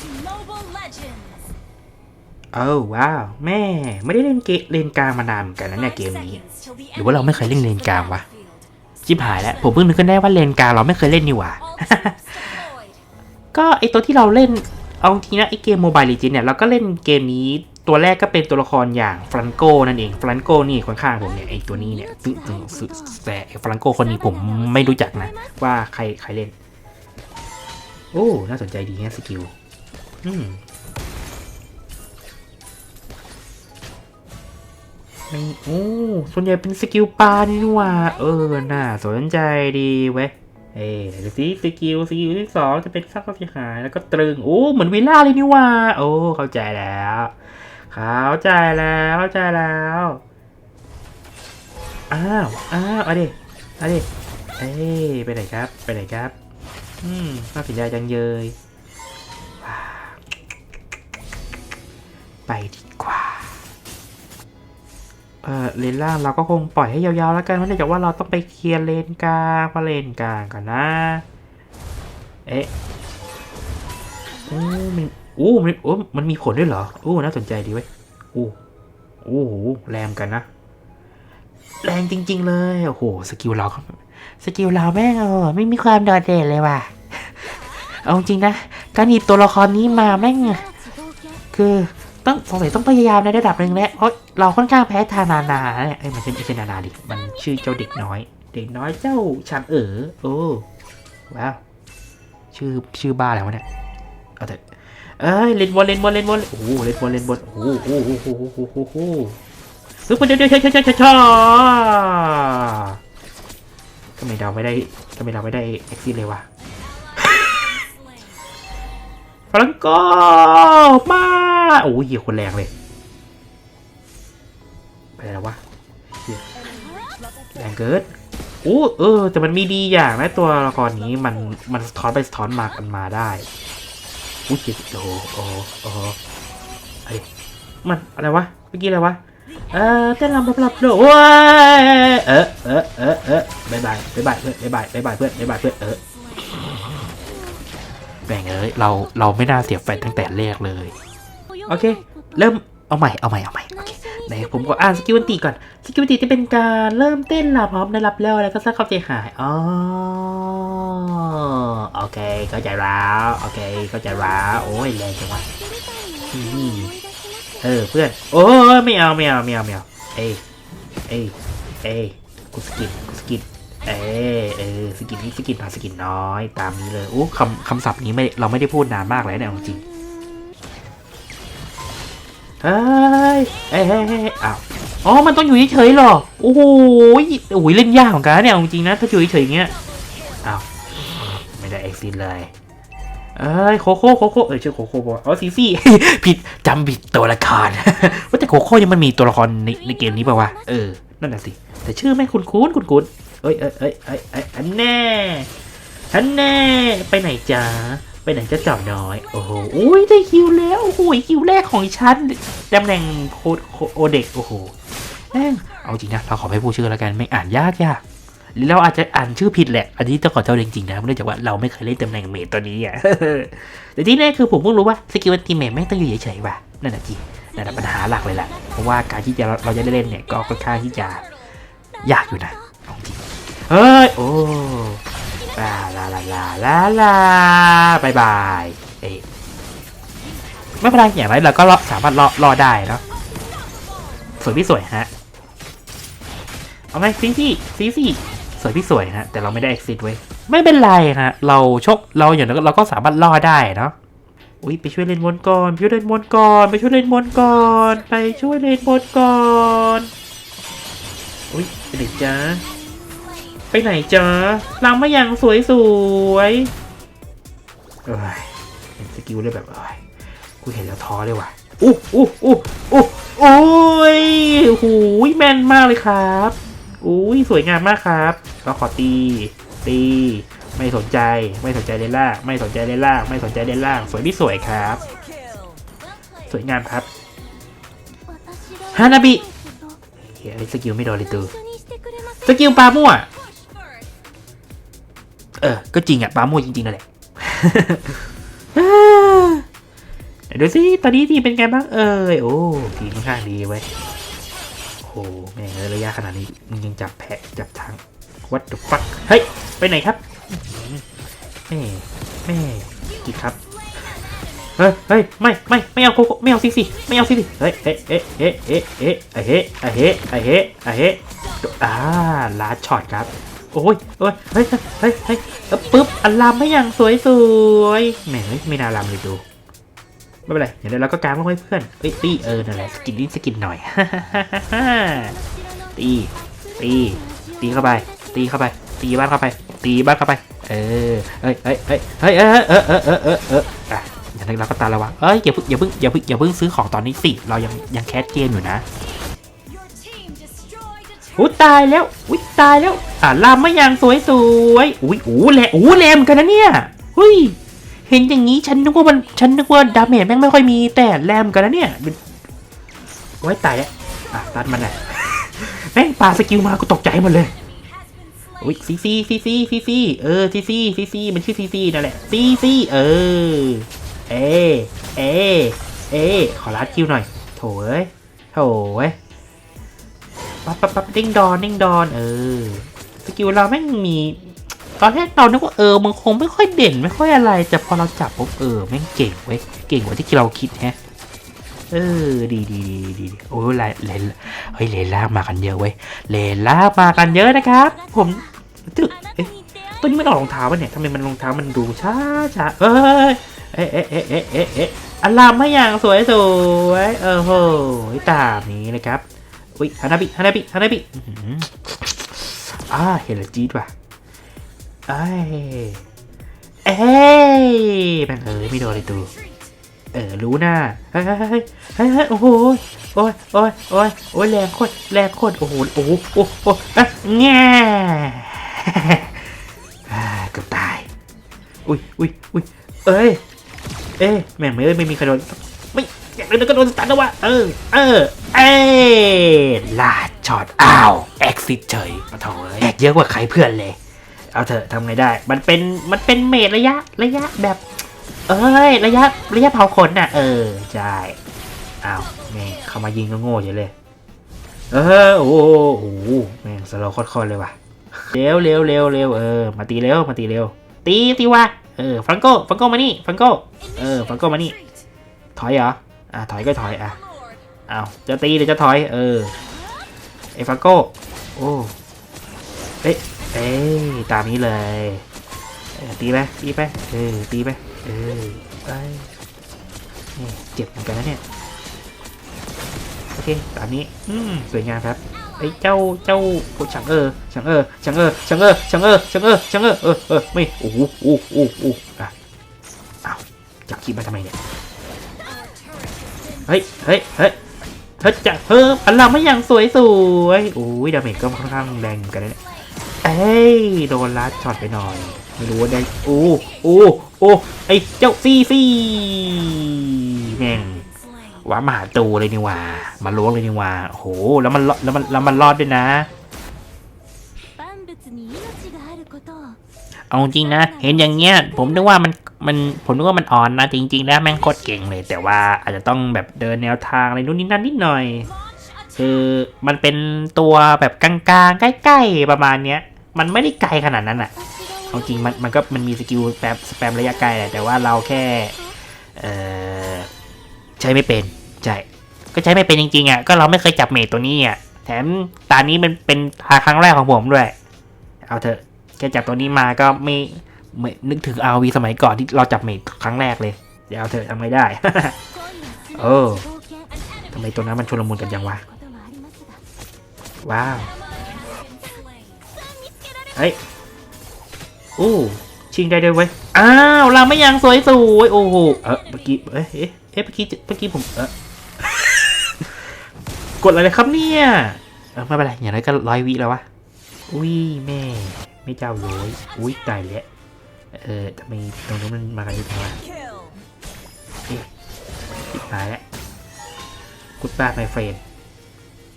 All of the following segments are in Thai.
to Mobile Legends. เอ้าว้าว แม่ ไม่ได้เล่นเกมเลนกลางมานานเหมือนกันนะเนี่ย Five เกมนี้ seconds till the หรือว่าเราไม่เคยเล่นเลนกลางวะ battlefield. ชิบหายแล้ว ผมเพิ่งนึกขึ้นได้ว่าเลนกลางเราไม่เคยเล่นนี่หว่า All troops deployed. ก็ไอตัวที่เราเล่น เอาจริงนะไอเกมโมบายลีจินเนี่ยเราก็เล่นเกมนี้ตัวแรกก็เป็นตัวละครอย่างฟรันโกนั่นเองฟรันโกนี่ข้างๆผมเนี่ยไอตัวนี้เนี่ยซึ่งซึ่งซึ่งแต่ไอ้ฟรันโกคนนี้ผมไม่รู้จักนะ ว่าใครใครเล่น โอ้ น่าสนใจดีแฮะสกิล อืมโอ้ส่วนใหญ่เป็นสกิลปลานี่หว่า เออ น่า สนใจดีเว้ย เอ้ยดูสิสกิลสกิลที่สองจะเป็นสร้างความเสียหาย แล้วก็ตรึง โอ้ เหมือนวิลล่าเลยนี่ว่า โอ้ เข้าใจแล้ว เข้าใจแล้ว เข้าใจแล้ว อ้าว อ้าวเอาดิเอาดิเอ้ยไปไหนครับ ไปไหนครับ อืมน่าสนใจจังเยย ไปดีกว่า เออเลนล่างเราก็คงปล่อยให้ยาวๆแล้วกันเพราะเนื่องจากว่าเราต้องไปเคลียร์เลนกลางมาเลนกลางก่อนนะ เอ๊ะโอ้มันโอ้มันโอ้มันมีผลด้วยเหรอโอ้น่าสนใจดีเว้ยโอ้โอ้โหแรงกันนะ แรงจริง ๆ เลยโอ้โหสกิลเราสกิลเราแม่งเออไม่มีความโดดเด่นเลยว่ะเอาจริงนะ การหยิบตัวละครนี้มาแม่งคือ ต้องสงสัยต้องพยายามในระดับหนึ่งแล้วเพราะเราค่อนข้างแพ้ทานานาเนี่ยเอ้ยมันไม่ใช่นานาดิมันชื่อเจ้าเด็กน้อย เด็กน้อยเจ้าชางเอ๋อโอ้ว้าวชื่อชื่อบ้าแล้วะเนี่ยเอาแต่เอ้ยเล่นบอลเล่นบอลเล่นบอลโอ้โหเล่นบอลเล่นบอลโอ้โหโอ้โหโอ้โหโอ้โหโอ้โหเฮ้ยเดี๋ยวเดียวเดียวเดี๋ยเดี๋ยทำไมเดาไม่ได้ทำไมเดาไม่ได้เอ็กซิสเลยวะพลังก็มา โอ้ยเหี้ยคนแรงเลย ไปแล้ววะแรงเกินโอ้เออ แต่มันมีดีอย่างนะตัวละครนี้มันมันสะท้อนไปสะท้อนมากันมาได้อุ้ยเจ็บโอ้โอ้โหอ้โหเฮ้มันอะไรวะเมื่อกี้อะไรวะเออเต้นรำบรับโลโอ้ยเออเออเออเออบายบายบายบายเพื่อนบายบายบายบายเพื่อนบายบายเพื่อนเออแบ่งเอ้ยเราเราไม่น่าเสียแฟนตั้งแต่แรกเลย โอเค เริ่มเอาใหม่เอาใหม่เอาใหม่โอเคไหนผมก็อ่านสกิลวันตีก่อนสกิลวันตีจะเป็นการเริ่มเต้นละพร้อมได้รับแล้วแล้วก็สร้างความเสียหายอ๋อโอเคเข้าใจแล้วโอเคเข้าใจแล้วโอ้ยแรงจังวะเออเพื่อนโอ้ยไม่เอาไม่เอาไม่เอาไม่เอาเอ้ยเอ้ยเอ้ยกูสกินกูสกินเออเออสกินนี้สกินผ่านสกินน้อยตามนี้เลยโอ้คำคำศัพท์นี้ไม่เราไม่ได้พูดนานมากเลยเนี่ยเอาจริง เฮ้ยเอ้ยเฮ้ยอ้าวอ๋อ มันต้องอยู่เฉยๆหรอ โอ้โหโอ้ยเล่นยากเหมือนกันเนี่ยจริงนะ ถ้าอยู่เฉยๆอย่างเงี้ย อ้าว ไม่ได้เอ็กซินเลย เอ้ย โคโค่โคโค่เออชื่อโคโค่บอกอ๋อซีซี่ ผิดจำผิดตัวละคร ว่าแต่โคโค่ยังมันมีตัวละครในในเกมนี้ป่าวะ เออ นั่นน่ะสิ แต่ชื่อไม่คุ้นคุ้นคุ้นคุ้นเอ้ยเอ้ยเอ้ยเอ้ยอันแน่อันแน่ ไปไหนจ๊ะ ไปไหนจะจับน้อย โอ้โหอุ้ยได้คิวแล้วโอ้โหคิวแรกของฉันตำแหน่งโคโคโอเด็กโอ้โหแม่งเอาจริงนะเราขอไม่พูดชื่อแล้วกันไม่อ่านยากยากหรือเราอาจจะอ่านชื่อผิดแหละ อันนี้ต้องขอโทษจริงๆนะเนื่องจากว่าเราไม่เคยเล่นตำแหน่งเมดตัวนี้อะแต่ที่แน่คือผมเพิ่งรู้ว่าสกิลทีเมทไม่งต้องอยู่เฉยๆว่ะนั่นแหะจีนั่นแหละปัญหาหลักเลยแหละเพราะว่าการที่จะเราจะได้เล่นเนี่ยก็ค่อนข้างที่จะยากอยู่นะเอาจริงเฮ้ยโอ้ ลาลาลาลาลาลาบายบายเอ้ยไม่เป็นไรอย่างไรเราก็รอสามารถรอรอได้เนาะสวยพี่สวยฮะ เอาไงซีซี่ซีซี่สวยพี่สวยฮะ แต่เราไม่ได้ exit เว้ยไม่เป็นไรฮะ เราชกเราอย่างนั้นเราก็สามารถรอได้เนาะอุ้ยไปช่วยเล่นบนก่อนไปช่วยเล่นบนก่อนไปช่วยเล่นบนก่อนไปช่วยเล่นบนก่อนอุ้ยไปไหนจ๊ะ ไปไหนจ๊ะลังมาอย่างสวยสวยๆเอ้ยเห็นสกิลเลยแบบเอ้ยกูเห็นแล้วท้อเลยว่ะอู้อู้อู้อู้โอ้ยหูยแม่นมากเลยครับอุ้ยสวยงามมากครับ ก็ขอตี ตี ไม่สนใจ ไม่สนใจเลนล่างไม่สนใจเลนล่างไม่สนใจเลนล่าง สวยพี่สวยครับ สวยงามครับฮานาบิเฮ้ยสกิลไม่โดนเลยตูสกิลปลามั่ว เออ ก็จริงอะปลามั่วจริงๆนั่นแหละดูสิตอนนี้ทีเป็นไงบ้างเอ้ยโอ้ทีค่อนข้างดีเว้ยโอ้แม่งระยะขนาดนี้มึงยังจับแพะจับทาง what the fuck เฮ้ย ไปไหนครับแม่แม่กี่ครับเฮ้ยเฮ้ยไม่ไม่ไม่เอาโคโคไม่เอาซีซีไม่เอาซีซีเฮ้ยเอ๊ะเอ๊ะเอ๊ะเอ๊ะเอ๊ะอะเฮ้อะเฮ้อะเฮ้อะเฮ้อ่าลาช็อตครับ โอ้ยโอ้ยเฮ้ยเฮ้ยเฮ้ยเอ้อปึ๊บอัลลามไม่อย่างสวยสวยแหมไม่น่าลามเลยดูไม่เป็นไรเดี๋ยวเราก็กางมาให้เพื่อนเอ้ยตีเออนั่นแหละสกินนิดสกินหน่อยตีตีตีเข้าไป ตีเข้าไป ตีบ้านเข้าไป ตีบ้านเข้าไป เออเฮ้ยเฮ้ยเฮ้ยเฮ้ยเออเออเออเออเออเอออะอย่างนั้นเราก็ตาระวังเอ้ยอย่าเพิ่งอย่าเพิ่งอย่าเพิ่งอย่าเพิ่งซื้อของตอนนี้สิเรายังยังแคสเกมอยู่นะ อุ้ยตายแล้ว อุ้ยตายแล้ว อ่าลามไม่ยังสวยสวยอุ้ยโอ้แหลโอ้แหลมกันนะเนี่ยเฮ้ยเห็นอย่างนี้ฉันนึกว่ามันฉันนึกว่าดาเมจแม่งไม่ค่อยมีแต่แรมกันนะเนี่ยโอ้ยตายแล้วอะตัดมันแหน่อยแม่งปาสกิลมากูตกใจหมดเลยอุ้ยซีซีซีซีซีซีเออซีซีซีซีมันชื่อซีซีนั่นแหละซีซีเออเอเอเอขอรัดคิวหน่อย โถเอ้ยโถเอ้ย ปั๊บปั๊บปั๊บดิ้งดอนดิ้งดอนเออสกิลเราแม่งมีตอนแรกเรานึกว่าเออมันคงไม่ค่อยเด่นไม่ค่อยอะไร แต่พอเราจับปุ๊บเออแม่งเก่งเว้ยเก่งกว่าที่เราคิดแฮะเออดีดีดีดีโอ้ยเลเลนเฮ้ยเลนล่ามากันเยอะเว้ยเลนล่ามากันเยอะนะครับ ผมตึกเอ๊ะตัวนี้มันออกรองเท้าป่ะเนี่ยทำไมมันรองเท้ามันดูช้าช้าเอ้ยเอ๊ะเอ๊ะเอ๊ะเอ๊ะเอ๊ะเอ๊ะอลามให้อย่างสวยสวยเออโหตามนี้นะครับ อุ้ยฮานาบิฮานาบิฮานาบิอ่าเห็นแล้วจี๊ดว่ะเอ้ยเอ้ยแม่งเอ้ยไม่โดนเลยตูเออรู้หน้าเฮ้ยเฮ้ยเฮ้ยโอ้โหโอ้ยโอ้ยโอ้ยโอ้ยแรงโคตรแรงโคตรโอ้โหโอ้โหโอ้โหอะแง่อ่าเกือบตาย อุ้ยอุ้ยอุ้ยเอ้ยเอ้ยแม่งไม่เอ้ยไม่มีใครโดน ไม่อก็โดนสตันแล้ววะเออ เออ เอ้ยลาดช็อตอ้าวแอคซิสเฉยมาโถเอ้ยแอคเยอะกว่าใครเพื่อนเลย เอาเถอะทำไงได้ มันเป็นมันเป็นเมดระยะระยะแบบ เอ้ยระยะระยะเผาขนน่ะ เออใช่อ้าวแม่งเข้ามายิงก็โง่เฉยเลย เออโอ้โหแม่งสโลว์คตรๆเลยว่ะเร็วเร็วเร็วเร็วเออมาตีเร็วมาตีเร็ว ตีตีวะเออฟังโก้ฟังโก้มานี่ฟังโก้เออฟังโก้มานี่ถอยเหรอ อะถอยก็ถอยอะเอาจะตีหรือจะถอย เออไอฟังโก้โอ้เอ๊ะเอ้ยตามนี้เลยเตีไปตีไปเออตีไปเออไปเจ็บเหมือนกันนะเนี่ยโอเคตามนี้อืมสวยงามครับไอ้เจ้าเจ้าโอ้ชังเออชังเออชังเออชังเออชังเออชังเออชังเออเออเออไม่โอ้โหโอ้โหโอ้โหอะอ้าวจับคีบมาทำไมเนี่ย เฮ้ย เฮ้ย เฮ้ยเฮ้ยจะเพิ่มอันหลังไม่อย่างสวยสวยอุ้ยดาเมจก็ค่อนข้างแรงกันเนี่ยเอ้ยโดนลัดช็อตไปหน่อย ไม่รู้ว่าได้โอ้โอ้โอ้ไอเจ้าซี่ซี่แม่งว่ามาหาตูเลยนี่ว่ามาล้วงเลยนี่ว่าโโหแล้วมันแล้วมันแล้วมันรอดด้วยนะเอาจริงนะ เห็นอย่างเงี้ย ผมนึกว่ามัน มันผมนึกว่ามันอ่อนนะจริง ๆ แล้วแม่งโคตรเก่งเลย แต่ว่าอาจจะต้องแบบเดินแนวทางอะไรนู่นนี่นั่นนิดหน่อย คือมันเป็นตัวแบบกลางๆ ใกล้ๆ ประมาณเนี้ย มันไม่ได้ไกลขนาดนั้นอะเอาจริงมันมันก็มันมีสกิลแบบสแปมระยะไกลแหละแต่ว่าเราแค่เออใช้ไม่เป็นใช่ก็ใช้ไม่เป็นจริงๆอะก็เราไม่เคยจับเมทตัวนี้อะแถมตานี้มันเป็นทาครั้งแรกของผมด้วย เอาเถอะแค่จับตัวนี้มาก็ม่ไม่ นึกถึงอาวีสมัยก่อนที่เราจับเมดครั้งแรกเลยอย่าเอาเธอะทำไม่ได้เออทำไมตัวนั้นมันชุลมุนกันยังวะ ว้าว เฮ้ยโอ้ชิงได้ด้วยเว้อ้าวเราไม่ยังสวยสวยโอ้โห เออเมื่อกี้ เอ๊ะเอ๊ะเมื่อกี้ เมื่อกี้ผม เออกดอะไรครับเนี่ยเออไม่เป็นไร อย่างไรก็ร้อยวิแล้ววะ อุ้ยแม่ ไม่เจ้าร้อยอุ้ยตายแล้ว เออทำไมตรงนู้นมันมากันเยอะจังวะ kill ติดหายแล้วกุดบ้าไมเฟรน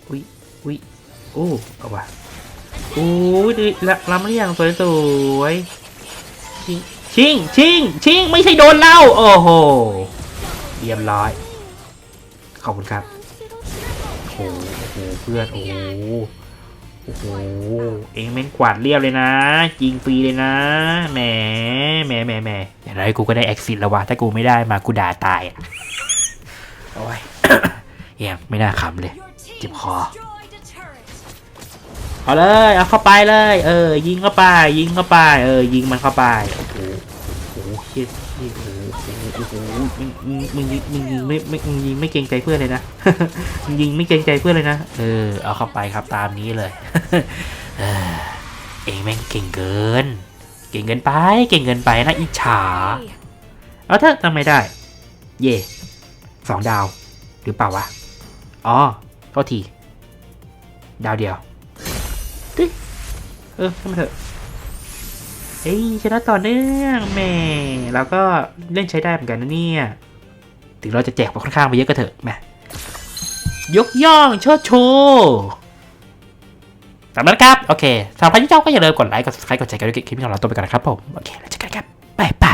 อุ้ยอุ้ยโอ้เอาว่ะโอ้ยดีละลำเรียงสวยสวยชิงชิงชิงชิงไม่ใช่โดนเล่าโอ้โหเรียบร้อย ขอบคุณครับโหโอ้โหเพื่อนโอ้ โอ้โห เองแม่งกวาดเรียบเลยนะยิงฟรีเลยนะ แหม แหมแหมแหมอย่างไรกูก็ได้แอคซิสแล้ววะ ถ้ากูไม่ได้มากูด่าตายอะโอ้ยเฮียไม่น่าขำเลย เจ็บคอ เอาเลย เอาเข้าไปเลย เออ ยิงเข้าไป ยิงเข้าไป เออ ยิงมันเข้าไป โอ้โหเฮียเฮียโอ้โห โอ้โหมึงมึงมึงยิงมึงยิงไม่ไม่มึงยิงไม่เกรงใจเพื่อนเลยนะมึงยิงไม่เกรงใจเพื่อนเลยนะเออเอาเข้าไปครับตามนี้เลยเออเองแม่งเก่งเกิน เก่งเกินไป เก่งเกินไปนะอิจฉาเอาเถอะทำไมได้ เย่สองดาว หรือเปล่าวะ อ๋อโทษที ดาวเดียวตึ๊ดเออทำไมเถอะ เอ้ยชนะต่อเนื่องแม่แล้วก็เล่นใช้ได้เหมือนกันนะเนี่ย ถึงเราจะแจกไปค่อนข้างไปเยอะก็เถอะแหมยกย่องเชิดชูสำหรับครับ โอเคสำหรับที่เจ้าก็อย่าลืมกดไลค์ กดซับสไครต์กดแชร์กันด้วยคลิปของเราตัวไปก่อนนะครับผม โอเค แล้วเจอกันบ๊ายบาย